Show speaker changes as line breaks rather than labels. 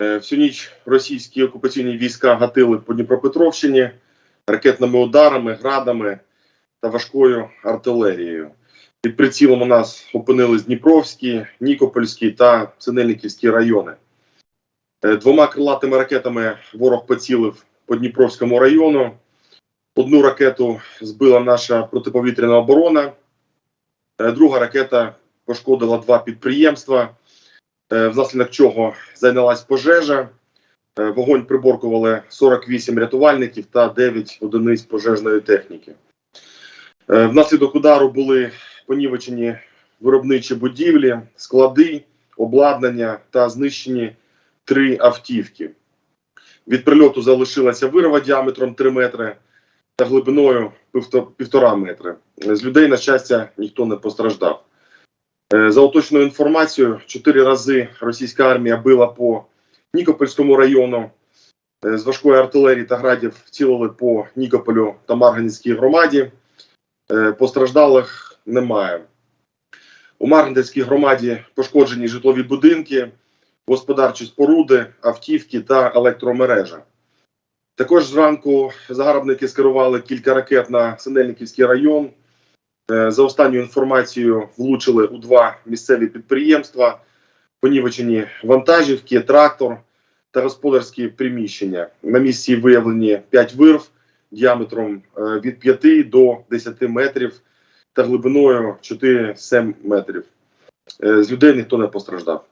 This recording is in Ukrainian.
Е, Всю ніч російські окупаційні війська гатили по Дніпропетровщині ракетними ударами, градами та важкою артилерією. Під прицілом у нас опинились Дніпровські, Нікопольські та Синельниківські райони. Е, Двома крилатими ракетами ворог поцілив по Дніпровському району. Одну ракету збила наша протиповітряна оборона, Е, друга ракета пошкодила два підприємства, внаслідок чого зайнялась пожежа. Е, Вогонь приборкували 48 рятувальників та 9 одиниць пожежної техніки. Е, Внаслідок удару були понівечені виробничі будівлі, склади, обладнання та знищені три автівки. Від прильоту залишилася вирва діаметром 3 метри та глибиною півто- півтора метри. З людей, на щастя, ніхто не постраждав. Е, За уточною інформацією, чотири рази російська армія била по Нікопольському району. Е, З важкої артилерії та градів цілили по Нікополю та Марганецькій громаді. Е, Постраждалих немає. У Марганецькій громаді пошкоджені житлові будинки, господарчі споруди, автівки та електромережа. Також зранку загарбники скерували кілька ракет на Синельниківський район. Е, За останньою інформацією, влучили у два місцеві підприємства, понівечені вантажівки, трактор та господарські приміщення. На місці виявлені 5 вирв діаметром е, від 5 до 10 метрів та глибиною 4-7 метрів. Е, З людей ніхто не постраждав.